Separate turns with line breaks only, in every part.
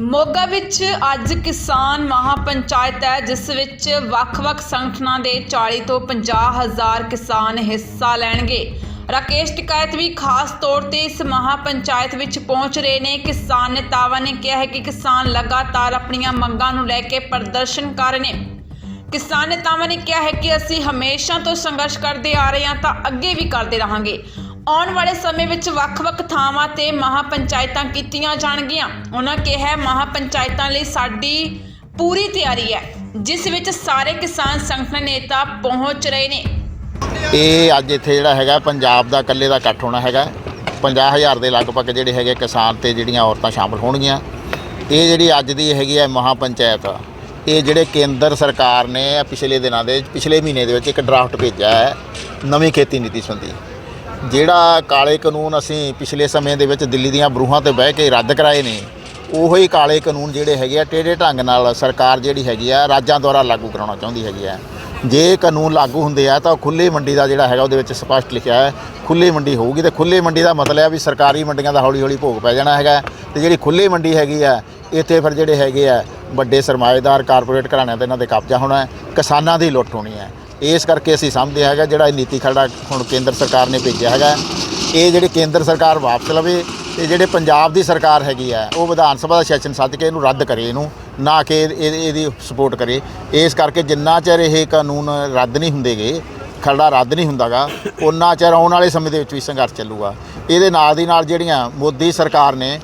ਮੋਗਾ ਵਿੱਚ ਅੱਜ ਕਿਸਾਨ ਮਹਾਪੰਚਾਇਤ ਹੈ, ਜਿਸ ਵਿੱਚ ਵੱਖ-ਵੱਖ ਸੰਗਠਨਾਂ ਦੇ 40 ਤੋਂ 50 ਹਜ਼ਾਰ ਕਿਸਾਨ ਹਿੱਸਾ ਲੈਣਗੇ। ਰਾਕੇਸ਼ ਟਿਕਾਇਤ ਵੀ ਖਾਸ ਤੌਰ ਤੇ ਇਸ ਮਹਾਪੰਚਾਇਤ ਵਿੱਚ ਪਹੁੰਚ ਰਹੇ ਨੇ। ਕਿਸਾਨ ਨੇਤਾਵਾਂ ਨੇ ਕਿਹਾ ਹੈ ਕਿ ਕਿਸਾਨ ਲਗਾਤਾਰ ਆਪਣੀਆਂ ਮੰਗਾਂ ਨੂੰ ਲੈ ਕੇ ਪ੍ਰਦਰਸ਼ਨ ਕਰ ਰਹੇ ਨੇ। ਕਿਸਾਨ ਨੇਤਾਵਾਂ ਨੇ ਕਿਹਾ ਹੈ ਕਿ ਅਸੀਂ ਹਮੇਸ਼ਾ ਤੋਂ ਸੰਘਰਸ਼ ਕਰਦੇ ਆ ਰਹੇ ਹਾਂ, ਤਾਂ ਅੱਗੇ ਵੀ ਕਰਦੇ ਰਹਾਂਗੇ। ਆਉਣ ਵਾਲੇ ਸਮੇਂ ਵਿੱਚ ਵੱਖ-ਵੱਖ ਥਾਵਾਂ ਤੇ ਮਹਾਪੰਚਾਇਤਾਂ ਕੀਤੀਆਂ ਜਾਣਗੀਆਂ। ਉਹਨਾਂ ਕਿਹਾ ਹੈ ਪੰਚਾਇਤਾਂ ਲਈ ਸਾਡੀ ਪੂਰੀ ਤਿਆਰੀ ਹੈ, ਜਿਸ ਵਿੱਚ ਸਾਰੇ ਕਿਸਾਨ ਸੰਗਠਨ ਨੇਤਾ ਪਹੁੰਚ ਰਹੇ ਨੇ।
ਇਹ ਅੱਜ ਇੱਥੇ ਜਿਹੜਾ ਹੈਗਾ, ਪੰਜਾਬ ਦਾ ਇਕੱਲੇ ਦਾ ਇਕੱਠ ਹੋਣਾ ਹੈਗਾ। 50000 ਦੇ ਲਗਭਗ ਜਿਹੜੇ ਹੈਗੇ ਕਿਸਾਨ ਤੇ ਜਿਹੜੀਆਂ ਔਰਤਾਂ ਸ਼ਾਮਲ ਹੋਣਗੀਆਂ। ਇਹ ਜਿਹੜੀ ਅੱਜ ਦੀ ਹੈਗੀ ਹੈ ਮਹਾਪੰਚਾਇਤ, ਇਹ ਜਿਹੜੇ ਕੇਂਦਰ ਸਰਕਾਰ ਨੇ ਪਿਛਲੇ ਦਿਨਾਂ ਦੇ, ਪਿਛਲੇ ਮਹੀਨੇ ਦੇ ਵਿੱਚ ਇੱਕ ਡਰਾਫਟ ਭੇਜਿਆ ਹੈ ਨਵੀਂ ਖੇਤੀ ਨੀਤੀ ਸੰਬੰਧੀ। ਜਿਹੜਾ ਕਾਲੇ ਕਾਨੂੰਨ ਅਸੀਂ ਪਿਛਲੇ ਸਮੇਂ ਦੇ ਵਿੱਚ ਦਿੱਲੀ ਦੀਆਂ ਬਰੂਹਾਂ ਤੇ ਬਹਿ ਕੇ ਰੱਦ ਕਰਾਏ ਨੇ, ਉਹੋ ਹੀ ਕਾਲੇ ਕਾਨੂੰਨ ਜਿਹੜੇ ਹੈਗੇ ਆ, ਟੇਢੇ ਢੰਗ ਨਾਲ ਸਰਕਾਰ ਜਿਹੜੀ ਹੈਗੀ ਆ, ਰਾਜਾਂ ਦੁਆਰਾ ਲਾਗੂ ਕਰਾਉਣਾ ਚਾਹੁੰਦੀ ਹੈਗੀ ਆ। ਜੇ ਕਾਨੂੰਨ ਲਾਗੂ ਹੁੰਦੇ ਆ, ਤਾਂ ਖੁੱਲੇ ਮੰਡੀ ਦਾ ਜਿਹੜਾ ਹੈਗਾ, ਉਹਦੇ ਵਿੱਚ ਸਪਸ਼ਟ ਲਿਖਿਆ ਹੈ ਖੁੱਲੀ ਮੰਡੀ ਹੋਊਗੀ ਤੇ ਖੁੱਲੇ ਮੰਡੀ ਦਾ ਮਤਲਬ ਹੈ ਵੀ ਸਰਕਾਰੀ ਮੰਡੀਆਂ ਦਾ ਹੌਲੀ ਹੌਲੀ ਭੋਗ ਪੈ ਜਾਣਾ ਹੈਗਾ ਤੇ ਜਿਹੜੀ ਖੁੱਲੀ ਮੰਡੀ ਹੈਗੀ ਆ, ਇੱਥੇ ਫਿਰ ਜਿਹੜੇ ਹੈਗੇ ਆ ਵੱਡੇ ਸਰਮਾਏਦਾਰ ਕਾਰਪੋਰੇਟ ਘਰਾਣਿਆਂ ਤੇ ਇਹਨਾਂ ਦੇ ਕਬਜ਼ਾ ਹੋਣਾ ਹੈ, ਕਿਸਾਨਾਂ ਦੀ ਲੁੱਟ ਹੋਣੀ ਹੈ। ਇਸ ਕਰਕੇ ਅਸੀਂ ਸਮਝਦੇ ਹੈਗਾ ਜਿਹੜਾ ਇਹ ਨੀਤੀ ਖਰੜਾ ਹੁਣ ਕੇਂਦਰ ਸਰਕਾਰ ਨੇ ਭੇਜਿਆ ਹੈਗਾ ਇਹ ਜਿਹੜੀ ਕੇਂਦਰ ਸਰਕਾਰ ਵਾਪਸ ਲਵੇ ਤੇ ਜਿਹੜੇ ਪੰਜਾਬ ਦੀ ਸਰਕਾਰ ਹੈਗੀ ਆ ਉਹ ਵਿਧਾਨ ਸਭਾ ਦਾ ਸੈਸ਼ਨ ਸੱਦ ਕੇ ਇਹਨੂੰ ਰੱਦ ਕਰੇ ਇਹਨੂੰ, ਨਾ ਕਿ ਇਹਦੀ ਸਪੋਰਟ ਕਰੇ। ਇਸ ਕਰਕੇ ਜਿੰਨਾ ਚਿਰ ਇਹ ਕਾਨੂੰਨ ਰੱਦ ਨਹੀਂ ਹੁੰਦੇਗੇ, ਖਰੜਾ ਰੱਦ ਨਹੀਂ ਹੁੰਦਾਗਾ ਉਹਨਾਂ ਚਿਰ ਆਉਣ ਵਾਲੇ ਸਮੇਂ ਦੇ ਵਿੱਚ ਵੀ ਸੰਘਰਸ਼ ਚੱਲੂਗਾ। ਇਹਦੇ ਨਾਲ ਦੀ ਨਾਲ ਜਿਹੜੀਆਂ ਮੋਦੀ ਸਰਕਾਰ ਨੇ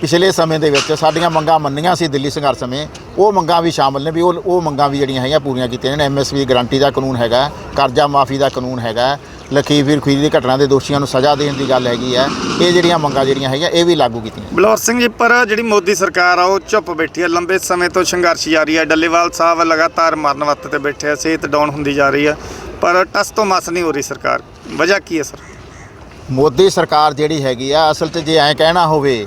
ਪਿਛਲੇ ਸਮੇਂ ਦੇ ਵਿੱਚ ਸਾਡੀਆਂ ਮੰਗਾਂ ਮੰਨੀਆਂ ਸੀ ਦਿੱਲੀ ਸੰਘਰਸ਼ ਸਮੇਂ ਉਹ ਮੰਗਾਂ ਵੀ ਸ਼ਾਮਲ ਨੇ ਵੀ ਉਹ ਉਹ ਮੰਗਾਂ ਵੀ ਜਿਹੜੀਆਂ ਹੈਗੀਆਂ ਪੂਰੀਆਂ ਕੀਤੀਆਂ ਨੇ। ਐਮਐਸਪੀ ਗਾਰੰਟੀ ਦਾ ਕਾਨੂੰਨ ਹੈਗਾ ਕਰਜ਼ਾ ਮਾਫੀ ਦਾ ਕਾਨੂੰਨ ਹੈਗਾ ਲਖੀਵੀਰ ਖੁਰੀ ਦੀ ਘਟਨਾ ਦੇ ਦੋਸ਼ੀਆਂ ਨੂੰ ਸਜ਼ਾ ਦੇਣ ਦੀ ਗੱਲ ਹੈਗੀ ਹੈ। ਇਹ ਜਿਹੜੀਆਂ ਮੰਗਾਂ ਜਿਹੜੀਆਂ ਹੈਗੀਆਂ ਇਹ ਵੀ ਲਾਗੂ ਕੀਤੀਆਂ
ਬਲੌਰ ਸਿੰਘ ਜੀ ਪਰ ਜਿਹੜੀ ਮੋਦੀ ਸਰਕਾਰ ਆ ਉਹ ਚੁੱਪ ਬੈਠੀ ਹੈ। ਲੰਬੇ ਸਮੇਂ ਤੋਂ ਸੰਘਰਸ਼ ਜਾਰੀ ਹੈ। ਡੱਲੇਵਾਲ ਸਾਹਿਬ ਲਗਾਤਾਰ ਮਰਨ ਵਰਤ ਤੇ ਬੈਠੇ ਆ। ਸਿਹਤ ਡਾਊਨ ਹੁੰਦੀ ਜਾ ਰਹੀ ਹੈ ਪਰ ਟਸ ਤੋਂ ਮਸ ਨਹੀਂ ਹੋ ਰਹੀ ਸਰਕਾਰ। ਵਜ੍ਹਾ ਕੀ ਹੈ ਸਰ?
ਮੋਦੀ ਸਰਕਾਰ ਜਿਹੜੀ ਹੈਗੀ ਆ ਅਸਲ 'ਚ ਜੇ ਐਂ ਕਹਿਣਾ ਹੋਵੇ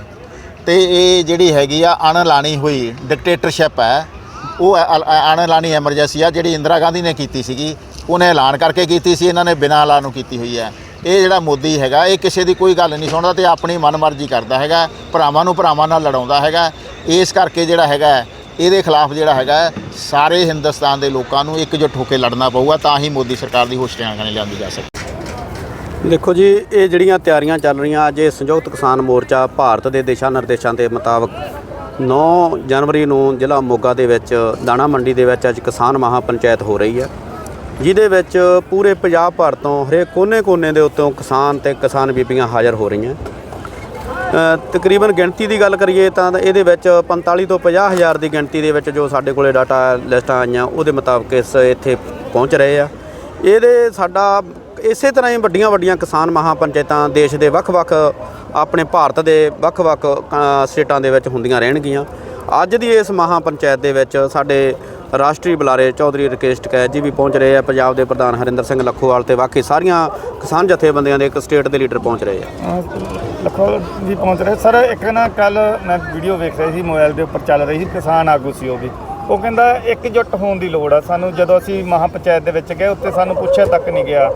ਤੇ ਇਹ ਜਿਹੜੀ ਹੈਗੀ ਆ ਅਣਲਾਣੀ ਹੋਈ ਡਿਕਟੇਟਰਸ਼ਿਪ ਹੈ, ਉਹ ਅ- ਅਣਲਾਣੀ ਐਮਰਜੈਂਸੀ ਆ ਜਿਹੜੀ ਇੰਦਰਾ ਗਾਂਧੀ ਨੇ ਕੀਤੀ ਸੀਗੀ। ਉਹਨੇ ਐਲਾਨ ਕਰਕੇ ਕੀਤੀ ਸੀ, ਇਹਨਾਂ ਨੇ ਬਿਨਾਂ ਐਲਾਨ ਨੂੰ ਕੀਤੀ ਹੋਈ ਹੈ। ਇਹ ਜਿਹੜਾ ਮੋਦੀ ਹੈਗਾ, ਇਹ ਕਿਸੇ ਦੀ ਕੋਈ ਗੱਲ ਨਹੀਂ ਸੁਣਦਾ ਤੇ ਆਪਣੀ ਮਨਮਰਜ਼ੀ ਕਰਦਾ ਹੈਗਾ, ਭਰਾਵਾਂ ਨੂੰ ਭਰਾਵਾਂ ਨਾਲ ਲੜਾਉਂਦਾ ਹੈਗਾ। ਇਸ ਕਰਕੇ ਜਿਹੜਾ ਹੈਗਾ, ਇਹਦੇ ਖਿਲਾਫ ਜਿਹੜਾ ਹੈਗਾ, ਸਾਰੇ ਹਿੰਦੁਸਤਾਨ ਦੇ ਲੋਕਾਂ ਨੂੰ ਇਕਜੁੱਟ ਹੋ ਕੇ ਲੜਨਾ ਪਊਗਾ, ਤਾਂ ਹੀ ਮੋਦੀ ਸਰਕਾਰ ਦੀ ਹੋਸ਼ਟਿਆਂਗਾਂ ਨੇ ਲਿਆਂਦੀ ਜਾ ਸਕਦੀ
ਦੇਖੋ ਜੀ, ਇਹ ਜਿਹੜੀਆਂ ਤਿਆਰੀਆਂ ਚੱਲ ਰਹੀਆਂ, ਅੱਜ ਇਹ ਸੰਯੁਕਤ ਕਿਸਾਨ ਮੋਰਚਾ ਭਾਰਤ ਦੇ ਦਿਸ਼ਾ ਨਿਰਦੇਸ਼ਾਂ ਦੇ ਮੁਤਾਬਕ 9 ਜਨਵਰੀ ਨੂੰ ਜ਼ਿਲ੍ਹਾ ਮੋਗਾ ਦੇ ਵਿੱਚ, ਦਾਣਾ ਮੰਡੀ ਦੇ ਵਿੱਚ ਅੱਜ ਕਿਸਾਨ ਮਹਾਪੰਚਾਇਤ ਹੋ ਰਹੀ ਹੈ। ਜਿਹਦੇ ਵਿੱਚ ਪੂਰੇ ਪੰਜਾਬ ਭਰ ਤੋਂ ਹਰੇਕ ਕੋਨੇ-ਕੋਨੇ ਦੇ ਉੱਤੋਂ ਕਿਸਾਨ ਤੇ ਕਿਸਾਨ ਬੀਬੀਆਂ ਹਾਜ਼ਰ ਹੋ ਰਹੀਆਂ। ਤਕਰੀਬਨ ਗਿਣਤੀ ਦੀ ਗੱਲ ਕਰੀਏ ਤਾਂ ਇਹਦੇ ਵਿੱਚ 45 ਤੋਂ 50 ਹਜ਼ਾਰ ਦੀ ਗਿਣਤੀ ਦੇ ਵਿੱਚ ਜੋ ਸਾਡੇ ਕੋਲੇ ਡਾਟਾ ਲਿਸਟਾਂ ਆਈਆਂ, ਉਹਦੇ ਮੁਤਾਬਕ ਇਸ ਇੱਥੇ ਪਹੁੰਚ ਰਹੇ ਆ। ਇਹਦੇ ਸਾਡਾ ਇਸੇ ਤਰ੍ਹਾਂ ਹੀ ਵੱਡੀਆਂ ਵੱਡੀਆਂ ਕਿਸਾਨ ਮਹਾਪੰਚਾਇਤਾਂ ਦੇਸ਼ ਦੇ ਵੱਖ-ਵੱਖ ਆਪਣੇ ਭਾਰਤ ਦੇ ਵੱਖ-ਵੱਖ ਸਟੇਟਾਂ ਦੇ ਵਿੱਚ ਹੁੰਦੀਆਂ ਰਹਿਣਗੀਆਂ। ਅੱਜ ਦੀ ਇਸ ਮਹਾਪੰਚਾਇਤ ਦੇ ਵਿੱਚ ਸਾਡੇ ਰਾਸ਼ਟਰੀ ਬੁਲਾਰੇ ਚੌਧਰੀ ਰਕੇਸ਼ ਟਕੈਤ ਜੀ ਵੀ ਪਹੁੰਚ ਰਹੇ ਆ, ਪੰਜਾਬ ਦੇ ਪ੍ਰਧਾਨ ਹਰਿੰਦਰ ਸਿੰਘ ਲੱਖੋਵਾਲ ਤੇ ਬਾਕੀ ਸਾਰੀਆਂ ਕਿਸਾਨ ਜਥੇਬੰਦੀਆਂ ਦੇ ਇੱਕ ਸਟੇਟ ਦੇ ਲੀਡਰ ਪਹੁੰਚ ਰਹੇ ਆ।
ਲੱਖੋਵਾਲ ਜੀ ਪਹੁੰਚ ਰਹੇ। ਸਰ, ਇੱਕ ਨਾ ਕੱਲ ਮੈਂ ਵੀਡੀਓ ਵੇਖ ਰਹੀ ਸੀ, ਮੋਬਾਈਲ ਦੇ ਉੱਪਰ ਚੱਲ ਰਹੀ ਸੀ, ਕਿਸਾਨ ਆਗੂ ਸੀ ਉਹ ਵੀ। ਉਹ ਕਹਿੰਦਾ ਇੱਕਜੁੱਟ ਹੋਣ ਦੀ ਲੋੜ ਆ। ਸਾਨੂੰ ਜਦੋਂ ਅਸੀਂ ਮਹਾ ਪੰਚਾਇਤ ਦੇ ਵਿੱਚ ਗਏ, ਉੱਥੇ ਸਾਨੂੰ ਪੁੱਛਿਆ ਤੱਕ ਨਹੀਂ ਗਿਆ।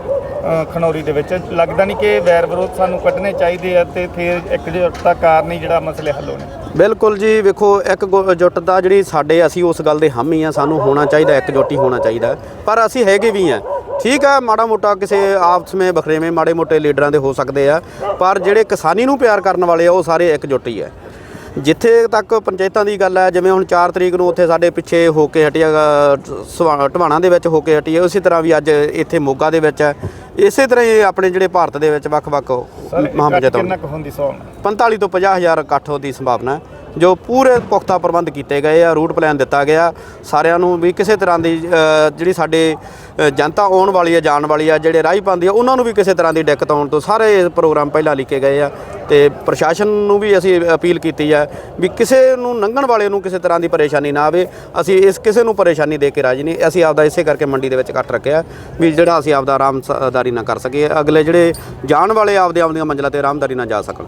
ਖਨੌਰੀ ਦੇ ਵਿੱਚ। ਲੱਗਦਾ ਨਹੀਂ ਕਿ ਵੈਰ ਵਿਰੋਧ ਸਾਨੂੰ ਕੱਢਣੇ ਚਾਹੀਦੇ ਆ ਤੇ ਫਿਰ ਇੱਕ ਇੱਕਜੁੱਟਤਾ ਕਾਰਨ ਹੀ ਜਿਹੜਾ ਮਸਲੇ ਹੱਲ ਹੋਣੇ।
ਬਿਲਕੁਲ ਜੀ, ਵੇਖੋ, ਇੱਕ ਗੁ- ਦਾ ਜਿਹੜੀ ਸਾਡੇ ਅਸੀਂ ਉਸ ਗੱਲ ਦੇ ਹਾਮੀ ਆ, ਸਾਨੂੰ ਹੋਣਾ ਚਾਹੀਦਾ ਇੱਕ ਹੀ ਹੋਣਾ ਚਾਹੀਦਾ। ਪਰ ਅਸੀਂ ਹੈਗੇ ਵੀ ਆ। ਠੀਕ ਆ, ਮਾੜਾ ਮੋਟਾ ਕਿਸੇ ਆਪਸ ਵਿੱਚ ਬਖਰੇਵੇਂ ਮਾੜੇ ਮੋਟੇ ਲੀਡਰਾਂ ਦੇ ਹੋ ਸਕਦੇ ਆ, ਪਰ ਜਿਹੜੇ ਕਿਸਾਨੀ ਨੂੰ ਪਿਆਰ ਕਰਨ ਵਾਲੇ ਆ, ਉਹ ਸਾਰੇ ਇੱਕ ਇਕਜੁੱਟ ਹੀ ਆ। ਜਿੱਥੇ ਤੱਕ ਪੰਚਾਇਤਾਂ ਦੀ ਗੱਲ ਹੈ ਜਿਵੇਂ ਹੁਣ 4 ਤਰੀਕ ਨੂੰ ਉੱਥੇ ਸਾਡੇ ਪਿੱਛੇ ਹੋ ਕੇ ਹਟਿਆ ਢਵਾਣਾ ਦੇ ਵਿੱਚ ਹੋ ਕੇ ਹਟੀ ਹੈ ਉਸੇ ਤਰ੍ਹਾਂ ਵੀ ਅੱਜ ਇੱਥੇ ਮੋਗਾ ਦੇ ਵਿੱਚ ਹੈ। ਇਸੇ ਤਰ੍ਹਾਂ ਹੀ ਆਪਣੇ ਜਿਹੜੇ ਭਾਰਤ ਦੇ ਵਿੱਚ ਵੱਖ-ਵੱਖ ਮਹਾਪੰਚਾਇਤਾਂ
ਕਿੰਨਾ ਕੁ ਹੁੰਦੀ ਸੌ?
45 ਤੋਂ 50 ਹਜ਼ਾਰ ਇਕੱਠ ਦੀ ਸੰਭਾਵਨਾ ਹੈ। ਜੋ ਪੂਰੇ ਪੁਖਤਾ ਪ੍ਰਬੰਧ ਕੀਤੇ ਗਏ ਆ ਰੂਟ ਪਲਾਨ ਦਿੱਤਾ ਗਿਆ। ਸਾਰਿਆਂ ਨੂੰ ਵੀ ਕਿਸੇ ਤਰ੍ਹਾਂ ਦੀ ਜਿਹੜੀ ਸਾਡੇ ਜਨਤਾ ਆਉਣ ਵਾਲੀ ਆ, ਜਾਣ ਵਾਲੀ ਆ, ਜਿਹੜੇ ਰਾਹ ਪਾਉਂਦੀ ਆ, ਉਹਨਾਂ ਨੂੰ ਵੀ ਕਿਸੇ ਤਰ੍ਹਾਂ ਦੀ ਦਿੱਕਤ ਆਉਣ ਤੋਂ ਸਾਰੇ ਇਹ ਪ੍ਰੋਗਰਾਮ ਪਹਿਲਾਂ ਲਿਖੇ ਗਏ ਆ। ਤੇ ਪ੍ਰਸ਼ਾਸਨ ਨੂੰ ਵੀ ਅਸੀਂ ਅਪੀਲ ਕੀਤੀ ਹੈ ਵੀ ਕਿਸੇ ਨੂੰ ਲੰਘਣ ਵਾਲੇ ਨੂੰ ਕਿਸੇ ਤਰ੍ਹਾਂ ਦੀ ਪਰੇਸ਼ਾਨੀ ਨਾ ਆਵੇ। ਅਸੀਂ ਇਸ ਕਿਸੇ ਨੂੰ ਪਰੇਸ਼ਾਨੀ ਦੇ ਕੇ ਰਾਜੀ ਨਹੀਂ। ਅਸੀਂ ਆਪਦਾ ਇਸੇ ਕਰਕੇ ਮੰਡੀ ਦੇ ਵਿੱਚ ਇਕੱਠ ਰੱਖਿਆ ਵੀ ਜਿਹੜਾ ਅਸੀਂ ਆਪਦਾ ਆਰਾਮਦਾਰੀ ਨਾ ਕਰ ਸਕੀਏ। ਅਗਲੇ ਜਿਹੜੇ ਜਾਣ ਵਾਲੇ ਆਪਦੇ ਆਪਦੀਆਂ ਮੰਜ਼ਲਾਂ ਤੇ ਆਰਾਮਦਾਰੀ ਨਾਲ ਜਾ ਸਕਣ।